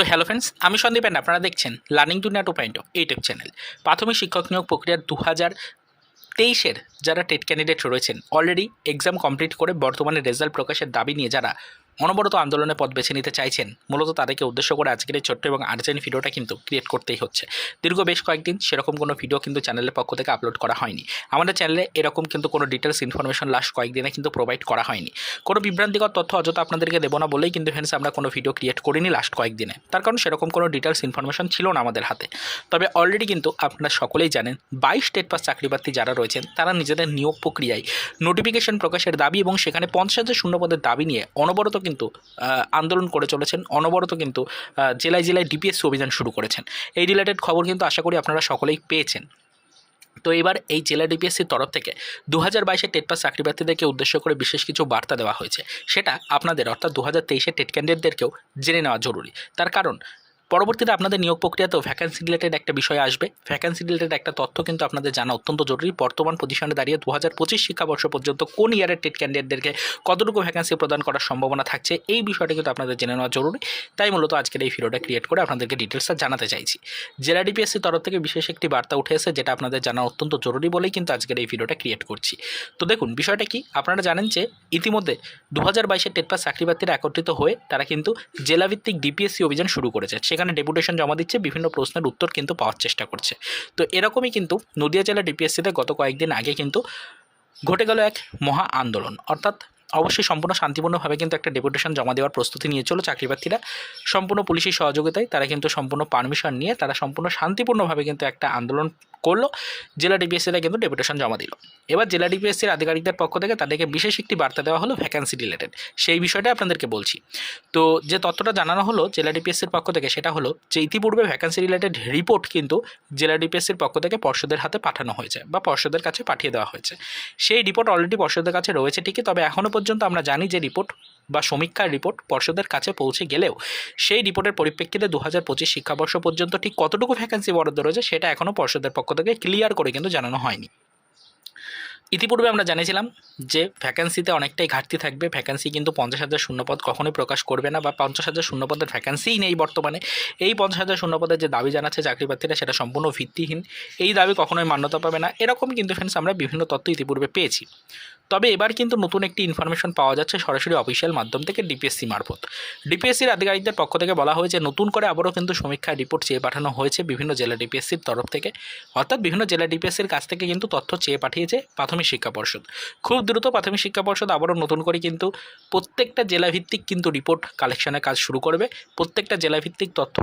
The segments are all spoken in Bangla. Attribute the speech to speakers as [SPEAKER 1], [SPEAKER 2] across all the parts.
[SPEAKER 1] তো হ্যালো ফ্রেন্ডস আমি সন্দীপ অ্যান্ড আপনারা দেখছেন লার্নিং টু নেটো পয়েন্ট ইউটিউব চ্যানেল প্রাথমিক শিক্ষক নিয়োগ প্রক্রিয়া দু হাজার তেইশের যারা টেট ক্যান্ডিডেট রয়েছেন অলরেডি এক্সাম কমপ্লিট করে বর্তমানে রেজাল্ট প্রকাশের দাবি নিয়ে যারা অনবরত আন্দোলনের পথ বেছে নিতে চাইছেন। মূলত তাদেরকে উদ্দেশ্য করে আজকের এই ছোট্ট এবং আর্জেন্ট ভিডিওটা কিন্তু ক্রিয়েট করতেই হচ্ছে। দীর্ঘ বেশ কয়েকদিন সেরকম কোনো ভিডিও কিন্তু চ্যানেলের পক্ষ থেকে আপলোড করা হয়নি। আমাদের চ্যানেলে এরকম কিন্তু কোনো ডিটেলস ইনফরমেশন লাস্ট কয়েকদিনে কিন্তু প্রোভাইড করা হয়নি। কোনো বিভ্রান্তিকর তথ্য অযথা আপনাদেরকে দেবো না বলেই কিন্তু ফ্রেন্ডস আমরা কোনো ভিডিও ক্রিয়েট করিনি লাস্ট কয়েকদিনে। তার কারণ সেরকম কোনো ডিটেলস ইনফরমেশন ছিল না আমাদের হাতে। তবে অলরেডি কিন্তু আপনারা সকলেই জানেন, বাইশ স্টেট পাস চাকরিপ্রার্থী যারা রয়েছেন, তারা নিজেদের নিয়োগ প্রক্রিয়ায় নোটিফিকেশন প্রকাশের দাবি এবং সেখানে পঞ্চাশ হাজার শূন্যপদের দাবি নিয়ে অনবরত কিন্তু আন্দোলন করে চলেছেন। অনবরত কিন্তু জেলায় জেলায় ডিপিএসসি অভিযান শুরু করেছেন। এই রিলেটেড খবর কিন্তু আশা করি আপনারা সকলেই পেয়েছেন। তো এবার এই জেলা ডিপিএসসির তরফ থেকে দু হাজার বাইশে টেট পাস চাকরিপ্রার্থীদেরকে উদ্দেশ্য করে বিশেষ কিছু বার্তা দেওয়া হয়েছে। সেটা আপনাদের, অর্থাৎ দু হাজার তেইশে টেট ক্যান্ডিডেটদেরকেও জেনে নেওয়া জরুরি। তার কারণ পরবর্তীতে আপনাদের নিয়োগ প্রক্রিয়াতেও ভ্যাকান্সি রিলেটেড একটা বিষয় আসবে। ভ্যাকান্সি রিলেটেড একটা তথ্য কিন্তু আপনাদের জানা অত্যন্ত জরুরি। বর্তমান পজিশনে দাঁড়িয়ে দু হাজার পঁচিশ শিক্ষাবর্ষ পর্যন্ত কোন ইয়ারের টেট ক্যান্ডিডেটদেরকে কতটুকু ভ্যাকান্সি প্রদান করার সম্ভাবনা থাকছে, এই বিষয়টা কিন্তু আপনাদের জেনে নেওয়া জরুরি। তাই মূলত আজকের এই ভিডিওটা ক্রিয়েট করে আপনাদেরকে ডিটেলসটা জানাতে চাইছি। জেলা ডিপিএসসির তরফ থেকে বিশেষ একটি বার্তা উঠে এসে যেটা আপনাদের জানা অত্যন্ত জরুরি বলেই কিন্তু আজকের এই ভিডিওটা ক্রিয়েট করছি। তো দেখুন, বিষয়টা কি? আপনারা জানেন যে ইতিমধ্যে দু হাজার বাইশের টেট পাস চাকরিপ্রার্থীরা একত্রিত হয়ে তারা কিন্তু জেলাভিত্তিক ডিপিএসসি অভিযান শুরু করেছে। সেখানে ডেপুটেশন জমা দিচ্ছে, বিভিন্ন প্রশ্নের উত্তর কিন্তু পাওয়ার চেষ্টা করছে। তো এরকমই কিন্তু নদিয়া জেলা ডিপিএসসিতে গত কয়েকদিন আগে কিন্তু ঘটে গেল এক মহা আন্দোলন। অর্থাৎ অবশ্যই সম্পূর্ণ শান্তিপূর্ণভাবে কিন্তু একটা ডেপুটেশন জমা দেওয়ার প্রস্তুতি নিয়ে চলো চাকরিপ্রার্থীরা। সম্পূর্ণ পুলিশের সহযোগিতায় তারা কিন্তু সম্পূর্ণ পারমিশন নিয়ে তারা সম্পূর্ণ শান্তিপূর্ণভাবে কিন্তু একটা আন্দোলন করল। জেলা ডিপিএসসিরা কিন্তু ডেপুটেশন জমা দিল। এবার জেলা ডিপিএসসির আধিকারিকদের পক্ষ থেকে তাদেরকে বিশেষ একটি বার্তা দেওয়া হলো ভ্যাকান্সি রিলেটেড সেই বিষয়টা আপনাদেরকে বলছি। তো যে তথ্যটা জানানো হলো জেলা ডিপিএসসির পক্ষ থেকে সেটা হলো যে ইতিপূর্বে ভ্যাকান্সি রিলেটেড রিপোর্ট কিন্তু জেলা ডিপিএসসির পক্ষ থেকে পর্ষদের হাতে পাঠানো হয়েছে বা পর্ষদের কাছে পাঠিয়ে দেওয়া হয়েছে। সেই রিপোর্ট অলরেডি পর্ষদের কাছে রয়েছে ঠিকই, তবে এখনও পর্যন্ত আমরা জানি যে রিপোর্ট বা সমীক্ষার রিপোর্ট পর্ষদের কাছে পৌঁছে গেলেও সেই রিপোর্টের পরিপ্রেক্ষিতে দু হাজার পঁচিশ শিক্ষাবর্ষ পর্যন্ত ঠিক কতটুকু ভ্যাকেন্সি বরাদ্দ রয়েছে সেটা এখনও পর্ষদের পক্ষ থেকে ক্লিয়ার করে কিন্তু জানানো হয়নি। ইতিপূর্বে আমরা জানিয়েছিলাম যে ভ্যাকেন্সিতে অনেকটাই ঘাটতি থাকবে। ভ্যাকেন্সি কিন্তু পঞ্চাশ হাজার শূন্যপদ কখনোই প্রকাশ করবে না বা পঞ্চাশ হাজার শূন্যপদের ভ্যাকেন্সিই নেই বর্তমানে। এই পঞ্চাশ হাজার শূন্যপদের যে দাবি জানাচ্ছে চাকরিপ্রার্থীরা সেটা সম্পূর্ণ ভিত্তিহীন। এই দাবি কখনোই মান্যতা পাবে না। এরকম কিন্তু ফ্রেন্ডস আমরা বিভিন্ন তথ্য ইতিপূর্বে পেয়েছি। তবে এবার কিন্তু নতুন একটি ইনফরমেশন পাওয়া যাচ্ছে সরাসরি অফিসিয়াল মাধ্যম থেকে ডিপিএসসি মারফত। ডিপিএসসির আধিকারিকদের পক্ষ থেকে বলা হয়েছে, নতুন করে আবারও কিন্তু সমীক্ষার রিপোর্ট চেয়ে পাঠানো হয়েছে বিভিন্ন জেলা ডিপিএসসির তরফ থেকে। অর্থাৎ বিভিন্ন জেলা ডিপিএসসির কাছ থেকে কিন্তু তথ্য চেয়ে পাঠিয়েছে প্রাথমিক শিক্ষা পর্ষদ। খুব দ্রুত প্রাথমিক শিক্ষা পর্ষদ আবারও নতুন করে কিন্তু প্রত্যেকটা জেলাভিত্তিক কিন্তু রিপোর্ট কালেকশনের কাজ শুরু করবে। প্রত্যেকটা জেলাভিত্তিক তথ্য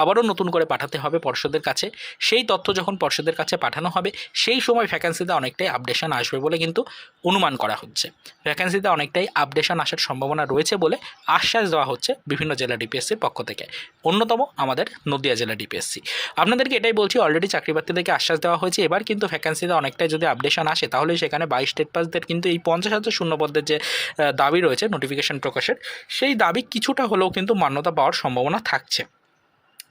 [SPEAKER 1] আবারও নতুন করে পাঠাতে হবে পর্ষদের কাছে। সেই তথ্য যখন পর্ষদের কাছে পাঠানো হবে, সেই সময় ভ্যাকান্সিতে অনেকটাই আপডেশন আসবে বলে কিন্তু অনুমান করা হচ্ছে। ভ্যাকেন্সিতে অনেকটাই আপডেশন আসার সম্ভাবনা রয়েছে বলে আশ্বাস দেওয়া হচ্ছে বিভিন্ন জেলা ডিপিএসসির পক্ষ থেকে। অন্যতম আমাদের নদিয়া জেলা ডিপিএসসি আপনাদেরকে এটাই বলছি অলরেডি চাকরিপ্রার্থীদেরকে আশ্বাস দেওয়া হয়েছে। এবার কিন্তু ভ্যাকেন্সিতে অনেকটাই যদি আপডেশন আসে, তাহলে সেখানে বাইশ স্টেট পাসদের কিন্তু এই পঞ্চাশ হাজার শূন্যপদের যে দাবি রয়েছে নোটিফিকেশন প্রকাশের, সেই দাবি কিছুটা হলেও কিন্তু মান্যতা পাওয়ার সম্ভাবনা থাকছে।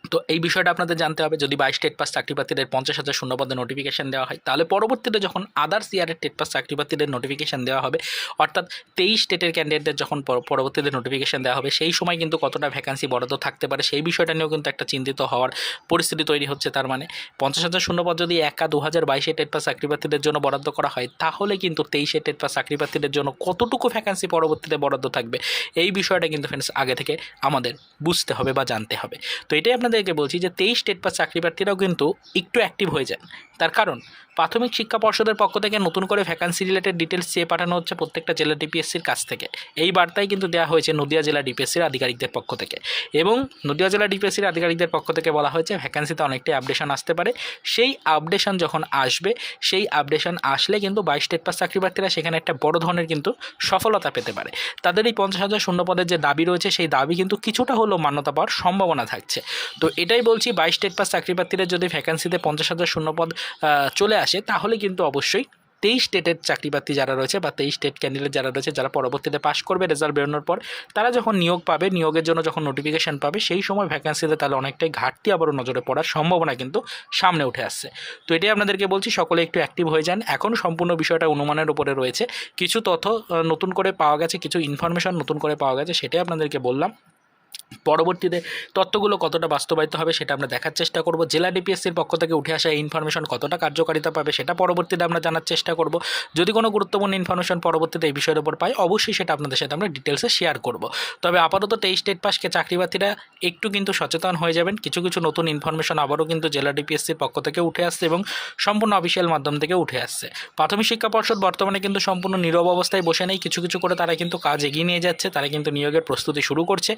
[SPEAKER 1] তো এই বিষয়টা আপনাদের জানতে হবে, যদি বাইশ টেট পাস চাকরিপ্রার্থীদের পঞ্চাশ হাজার শূন্যপদে নোটিফিকেশন দেওয়া হয়, তাহলে পরবর্তীতে যখন আদার্স ইয়ারের টেট পাস চাকরিপ্রার্থীদের নোটিফিকেশন দেওয়া হবে, অর্থাৎ তেইশ টেটের ক্যান্ডিডেটদের যখন পর- পরবর্তীতে নোটিফিকেশন দেওয়া হবে, সেই সময় কিন্তু কতটা ভ্যাকান্সি বরাদ্দ থাকতে পারে, সেই বিষয়টা নিয়েও কিন্তু একটা চিন্তিত হওয়ার পরিস্থিতি তৈরি হচ্ছে, তার মানে পঞ্চাশ হাজার শূন্যপদ যদি একা দু হাজার বাইশে টেট পাস চাকরিপ্রার্থীদের জন্য বরাদ্দ করা হয়, তাহলে কিন্তু তেইশে টেট পাস চাকরিপ্রার্থীদের জন্য কতটুকু ভ্যাকান্সি পরবর্তীতে বরাদ্দ থাকবে, এই বিষয়টা কিন্তু ফ্রেন্ডস আগে থেকে আমাদের বুঝতে হবে বা জানতে হবে। তো এটাই আপনাদেরকে বলছি যে তেইশ স্টেট পাস চাকরিপ্রার্থীরাও কিন্তু একটু অ্যাক্টিভ হয়ে যান। তার কারণ, প্রাথমিক শিক্ষা পর্ষদের পক্ষ থেকে নতুন করে ভ্যাকান্সি রিলেটেড ডিটেলস চেয়ে পাঠানো হচ্ছে প্রত্যেকটা জেলা ডিপিএসসির কাছ থেকে। এই বার্তাই কিন্তু দেওয়া হয়েছে নদিয়া জেলা ডিপিএসসির আধিকারিকদের পক্ষ থেকে। এবং নদিয়া জেলা ডিপিএসসির আধিকারিকদের পক্ষ থেকে বলা হয়েছে ভ্যাকান্সিতে অনেকটাই আপডেশন আসতে পারে। সেই আপডেশন যখন আসবে, সেই আপডেশন আসলে কিন্তু বাইশ স্টেট পাস চাকরিপ্রার্থীরা সেখানে একটা বড় ধরনের কিন্তু সফলতা পেতে পারে। তাদের এই পঞ্চাশ হাজার শূন্যপদের যে দাবি রয়েছে, সেই দাবি কিন্তু কিছুটা হলেও মান্যতা পাওয়ার সম্ভাবনা থাকছে। তো এটাই বলছি, বাইশ স্টেট পাস চাকরিপ্রার্থীরা যদি ভ্যাকান্সিতে পঞ্চাশ হাজার শূন্যপদ চলে আসে, তাহলে কিন্তু অবশ্যই তেইশ স্টেটের চাকরিপ্রার্থী যারা রয়েছে বা তেইশ স্টেট ক্যান্ডিডেট যারা রয়েছে, যারা পরবর্তীতে পাশ করবে রেজাল্ট বেরোনোর পর, তারা যখন নিয়োগ পাবে, নিয়োগের জন্য যখন নোটিফিকেশন পাবে, সেই সময় ভ্যাকান্সিতে তাহলে অনেকটাই ঘাটতি আবারও নজরে পড়ার সম্ভাবনা কিন্তু সামনে উঠে আসছে। তো এটাই আপনাদেরকে বলছি, সকলে একটু অ্যাক্টিভ হয়ে যান। এখন সম্পূর্ণ বিষয়টা অনুমানের উপরে রয়েছে। কিছু তথ্য নতুন করে পাওয়া গেছে, কিছু ইনফরমেশন নতুন করে পাওয়া গেছে, সেটাই আপনাদেরকে বললাম। পরবর্তীতে তথ্যগুলো কতটা বাস্তবায়িত হবে সেটা আমরা দেখার চেষ্টা করব। জেলা ডিপিএসসির পক্ষ থেকে উঠে আসা ইনফরমেশন কতটা কার্যকারিতা পাবে সেটা পরবর্তীতে আমরা জানার চেষ্টা করব। যদি কোনো গুরুত্বপূর্ণ ইনফরমেশন পরবর্তীতে এই বিষয়ের উপর পাই, অবশ্যই সেটা আপনাদের সাথে আমরা ডিটেলসে শেয়ার করব। তবে আপাতত তেইশ স্টেট পাসকে চাকরি প্রার্থীরা একটু কিন্তু সচেতন হয়ে যাবেন। কিছু কিছু নতুন ইনফরমেশন আবারও কিন্তু জেলা ডিপিএসসির পক্ষ থেকে উঠে আসছে এবং সম্পূর্ণ অফিসিয়াল মাধ্যম থেকে উঠে আসছে। প্রাথমিক শিক্ষা পর্ষদ বর্তমানে কিন্তু সম্পূর্ণ নীরব অবস্থায় বসে নেই। কিছু কিছু করে তারা কিন্তু কাজ এগিয়ে নিয়ে যাচ্ছে। তারা কিন্তু নিয়োগের প্রস্তুতি শুরু করছে।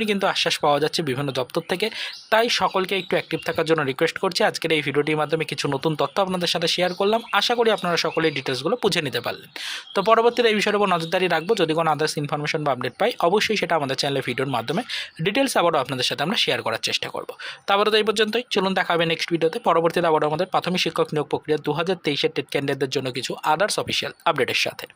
[SPEAKER 1] এরকমের কিন্তু আশ্বাস পাওয়া যাচ্ছে বিভিন্ন দপ্তর থেকে। তাই সকলকে একটু অ্যাক্টিভ থাকার জন্য রিকোয়েস্ট করছি। আজকের এই ভিডিওটির মাধ্যমে কিছু নতুন তথ্য আপনাদের সাথে শেয়ার করলাম। আশা করি আপনারা সকলেই ডিটেলসগুলো বুঝে নিতে পারলেন। তো পরবর্তীতে এই বিষয়ের উপর নজরদারি রাখব। যদি কোনো আদার্স ইনফরমেশন বা আপডেট পাই, অবশ্যই সেটা আমাদের চ্যানেলের ভিডিওর মাধ্যমে ডিটেলস আবারও আপনাদের সাথে আমরা শেয়ার করার চেষ্টা করব। তো আবারও তো এই পর্যন্তই। চলুন দেখা হবে নেক্সট ভিডিওতে পরবর্তীতে আবারও আমাদের প্রাথমিক শিক্ষক নিয়োগ প্রক্রিয়া দু হাজার তেইশের টেট ক্যান্ডিডেটদের জন্য কিছু আদার্স অফিসিয়াল আপডেটের সাথে।